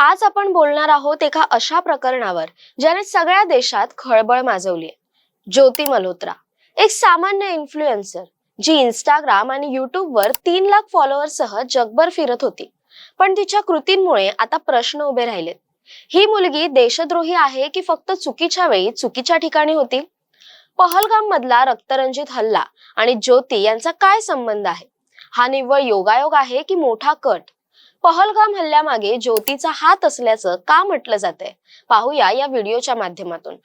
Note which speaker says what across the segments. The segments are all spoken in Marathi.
Speaker 1: आज आपण बोलणार आहोत एका अशा प्रकरणावर ज्याने सगळ्या देशात खळबळ माजवली ज्योती मल्होत्रा एक सामान्य इन्फ्लुएन्सर जी इंस्टाग्राम आणि युट्यूबवर तीन लाख फॉलोअर्ससह जगभर फिरत होती. पण तिच्या कृतींमुळे आता प्रश्न उभे राहिलेत ही मुलगी देशद्रोही आहे की फक्त चुकीच्या वेळी चुकीच्या ठिकाणी होती? पहलगाम मधला रक्तरंजित हल्ला आणि ज्योती यांचा काय संबंध आहे? हा निव्वळ योगायोग आहे की मोठा कट? पहलगाम हल्ल्यामागे ज्योतीचा हात असल्याचं का म्हटलं जाते पाहूया या व्हिडिओच्या माध्यमातून.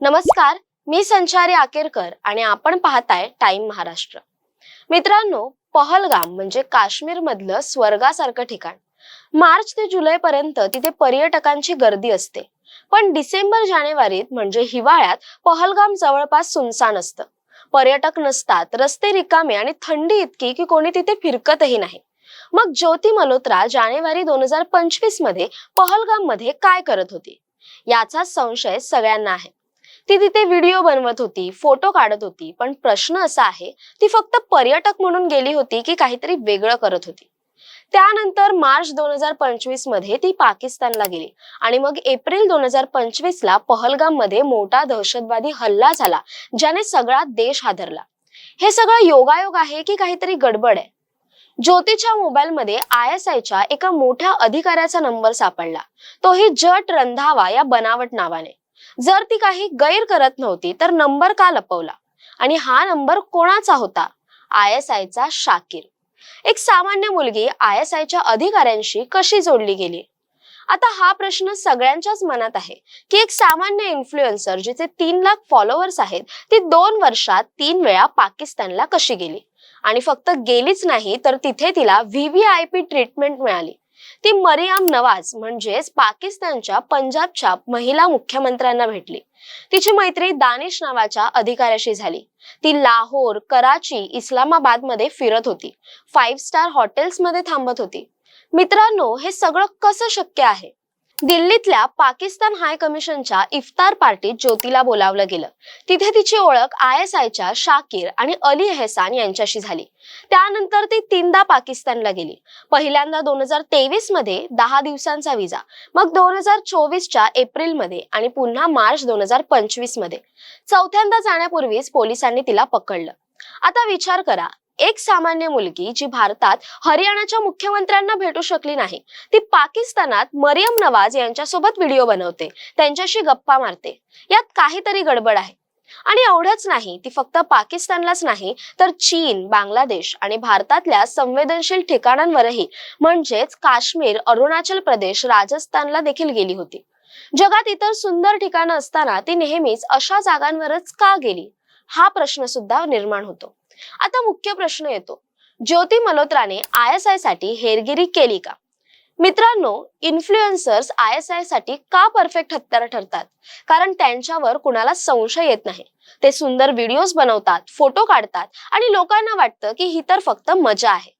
Speaker 1: नमस्कार मी संचारी आकेरकर आणि आपण पाहताय टाइम महाराष्ट्र. मित्रांनो पहलगाम म्हणजे काश्मीर मधलं स्वर्गासारखं ठिकाण. मार्च ते जुलै पर्यंत तिथे पर्यटकांची गर्दी असते. पण डिसेंबर जानेवारीत म्हणजे हिवाळ्यात पहलगाम जवळपास सुनसान असतं. पर्यटक नसतात रस्ते रिकामे आणि थंडी इतकी की कोणी तिथे फिरकतही नाही. मग ज्योती मल्होत्रा जानेवारी दोन हजार पंचवीसमध्ये पहलगाममध्ये काय करत होती? याचा संशय सगळ्यांना आहे. ती तिथे व्हिडिओ बनवत होती फोटो काढत होती पण प्रश्न असा आहे ती फक्त पर्यटक म्हणून गेली होती की काहीतरी वेगळं करत होती. त्यानंतर मार्च दोन हजार पंचवीसमध्ये ती पाकिस्तानला गेली आणि मग एप्रिल दोन हजार पंचवीस ला पहलगाममध्ये मोठा दहशतवादी हल्ला झाला ज्याने सगळा देश हादरला. हे सगळं योगायोग आहे की काहीतरी गडबड आहे? ज्योतीच्या मोबाईलमध्ये आय एस आयच्या एका मोठ्या अधिकाऱ्याचा नंबर सापडला. तोही जट रंधावा या बनावट नावाने. जर ती काही गैर करत नव्हती तर नंबर का लपवला? आणि हा नंबर कोणाचा होता? आय एस आयचा शाकिर. एक सामान्य मुलगी आय एस आयच्या अधिकाऱ्यांशी कशी जोडली गेली? आता हा प्रश्न सगळ्यांच्याच मनात आहे की एक सामान्य इन्फ्लुएन्सर जिचे तीन लाख फॉलोअर्स आहेत ती दोन वर्षात तीन वेळा पाकिस्तानला कशी गेली? आणि फक्त गेलीच नाही तर तिथे तिला व्हीव्हीआयपी ट्रीटमेंट मिळाली. ती मरियाम नवाज म्हणजेच पाकिस्तानच्या पंजाबच्या महिला मुख्यमंत्र्यांना भेटली. तिची मैत्री दानिश नावाच्या अधिकाऱ्याशी झाली. ती लाहोर कराची इस्लामाबादमध्ये फिरत होती. फाईव्ह स्टार हॉटेल्समध्ये थांबत होती. मित्रांनो हे सगळं कसं शक्य आहे? दिल्लीतल्या पाकिस्तान हाय कमिशनच्या इफ्तार पार्टीत ज्योतीला बोलावलं गेलं. तिथे तिची ओळख आय एस आयच्या शाकीर आणि अली एहसान यांच्याशी झाली. त्यानंतर ती तीनदा पाकिस्तानला गेली. पहिल्यांदा दोन हजार तेवीसमध्ये दहा दिवसांचा विजा मग दोन हजार चोवीसच्या एप्रिलमध्ये आणि पुन्हा मार्च दोन हजार पंचवीसमध्ये चौथ्यांदा जाण्यापूर्वीच पोलिसांनी तिला पकडलं. आता विचार करा एक सामान्य मुलगी जी भारतात हरियाणाच्या मुख्यमंत्र्यांना भेटू शकली नाही ती पाकिस्तानात मरियम नवाज यांच्यासोबत व्हिडिओ बनवते त्यांच्याशी गप्पा मारते यात काहीतरी गडबड आहे. आणि एवढंच नाही ती फक्त पाकिस्तानलाच नाही तर चीन बांगलादेश आणि भारतातल्या संवेदनशील ठिकाणांवरही म्हणजेच काश्मीर अरुणाचल प्रदेश राजस्थानला देखील गेली होती. जगात इतर सुंदर ठिकाणं असताना ती नेहमीच अशा जागांवरच का गेली? हा प्रश्न सुद्धा निर्माण होतो. आता मुख्य प्रश्न येतो. ज्योती मल्होत्राने आय एस आयसाठी हेरगिरी केली का? मित्रांनो इन्फ्लुएन्सर्स आय एस आयसाठी का परफेक्ट हत्यार ठरतात? कारण त्यांच्यावर कुणाला संशय येत नाही. ते सुंदर व्हिडिओज बनवतात फोटो काढतात आणि लोकांना वाटतं की ही तर फक्त मजा आहे.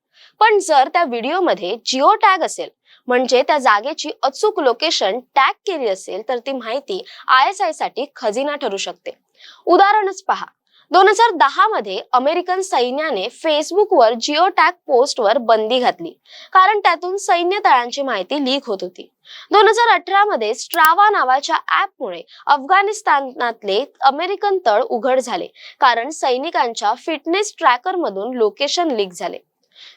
Speaker 1: पण जर त्या व्हिडिओमध्ये जिओ टॅग असेल म्हणजे त्या जागेची अचूक लोकेशन टॅग केली असेल तर ती माहिती आय एस आयसाठी खजिना ठरू शकते. उदाहरणच पहा. दोन हजार दहा मध्ये अमेरिकन सैन्याने फेसबुकवर जिओ टॅग पोस्टवर बंदी घातली. कारण त्यातून सैन्य तळांची माहिती लीक होत होती. दोन हजार अठरा मध्ये स्ट्रावा नावाच्या ऍपमुळे अफगाणिस्तानातले अमेरिकन तळ उघड झाले. कारण सैनिकांच्या फिटनेस ट्रॅकर मधून लोकेशन लीक झाले.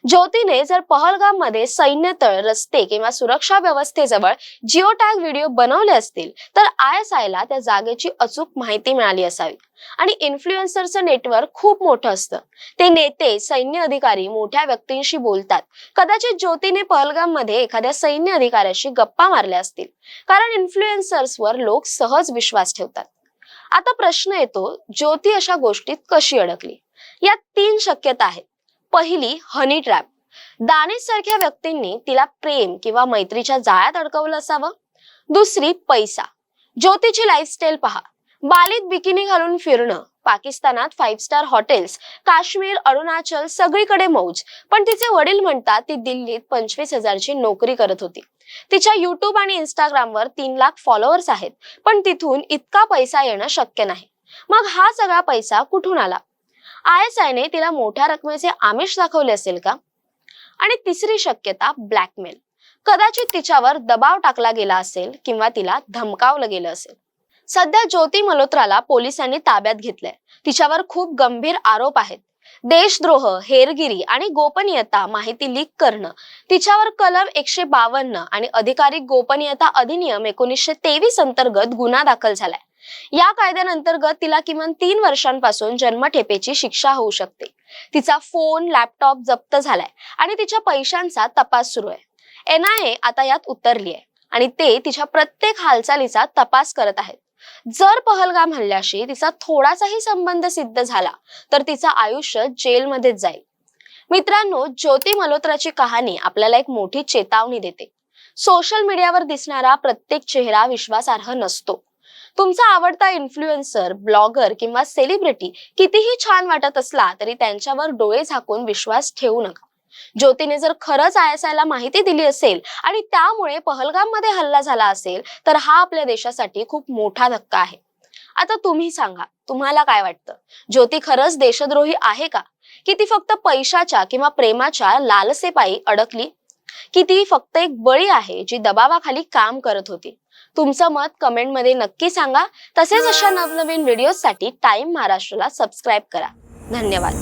Speaker 1: ज्योतीने जर पहलगाममध्ये सैन्य तळ रस्ते किंवा सुरक्षा व्यवस्थेजवळ जिओ टॅग व्हिडिओ बनवले असतील तर आय एस आय ला त्या जागेची अचूक माहिती मिळाली असावी. आणि इन्फ्लुएन्सरचं नेटवर्क खूप मोठं असतं. ते नेते सैन्य अधिकारी मोठ्या व्यक्तींशी बोलतात. कदाचित ज्योतीने पहलगाममध्ये एखाद्या सैन्य अधिकाऱ्याशी गप्पा मारल्या असतील. कारण इन्फ्लुएन्सर्सवर लोक सहज विश्वास ठेवतात. आता प्रश्न येतो ज्योती अशा गोष्टीत कशी अडकली? यात तीन शक्यता आहेत. पहिली हनी ट्रॅप दानेश सारख्या व्यक्तींनी तिला प्रेम किंवा मैत्रीच्या जाळ्यात अडकवलं असावं. दुसरी पैसा. ज्योतीची लाईफस्टाईल पहा. बालीत बिकिनी घालून फिरणं पाकिस्तानात five star hotels Kashmir Arunachal सगळीकडे मौज. पण तिचे वडील म्हणतात ती दिल्लीत पंचवीस हजारची नोकरी करत होती. तिच्या युट्यूब आणि इंस्टाग्रामवर तीन लाख फॉलोअर्स आहेत पण तिथून इतका पैसा येणं शक्य नाही. मग हा सगळा पैसा कुठून आला? आय एस आयने तिला मोठ्या रकमेचे आमिष दाखवले असेल का? आणि तिसरी शक्यता ब्लॅकमेल कदाचित तिच्यावर दबाव टाकला गेला असेल किंवा तिला धमकावलं गेलं असेल. सध्या ज्योती मल्होत्राला पोलिसांनी ताब्यात घेतलंय. तिच्यावर खूप गंभीर आरोप आहेत. देशद्रोह हेरगिरी आणि गोपनीयता माहिती लीक करणं. तिच्यावर कलम एकशे बावन्न आणि अधिकारिक गोपनीयता अधिनियम एकोणीसशे तेवीस अंतर्गत गुन्हा दाखल झालाय. या कायद्याअंतर्गत तिला किमान तीन वर्षांपासून जन्मठेपेची शिक्षा होऊ शकते. तिचा फोन लॅपटॉप जप्त झालाय आणि तिच्या पैशांचा तपास सुरू आहे. एनआयए आता यात उतरली आहे आणि ते तिच्या प्रत्येक हालचालीचा तपास करत आहेत. जर पहलगाम हल्ल्याशी तिचा थोडासाही संबंध सिद्ध झाला तर तिचं आयुष्य जेलमध्येच जाईल. मित्रांनो ज्योती मल्होत्राची कहाणी आपल्याला एक मोठी चेतावणी देते. सोशल मीडियावर दिसणारा प्रत्येक चेहरा विश्वासार्ह नसतो. तुमचा आवडता इन्फ्लुएन्सर ब्लॉगर किंवा सेलिब्रिटी कितीही छान वाटत असला तरी त्यांच्यावर डोळे झाकून विश्वास ठेवू नका. ज्योतीने जर खरंच आय एस आय ला माहिती दिली असेल आणि त्यामुळे पहलगाममध्ये हल्ला झाला असेल तर हा आपल्या देशासाठी खूप मोठा धक्का आहे. आता तुम्ही सांगा तुम्हाला काय वाटतं? ज्योती खरंच देशद्रोही आहे का? की ती फक्त पैशाच्या किंवा प्रेमाच्या लालसेपायी अडकली? की ती फक्त एक बळी आहे जी दबावाखाली काम करत होती? तुमचं मत कमेंटमध्ये नक्की सांगा. तसेच अशा नवनवीन व्हिडिओसाठी टाइम महाराष्ट्राला सबस्क्राईब करा. धन्यवाद.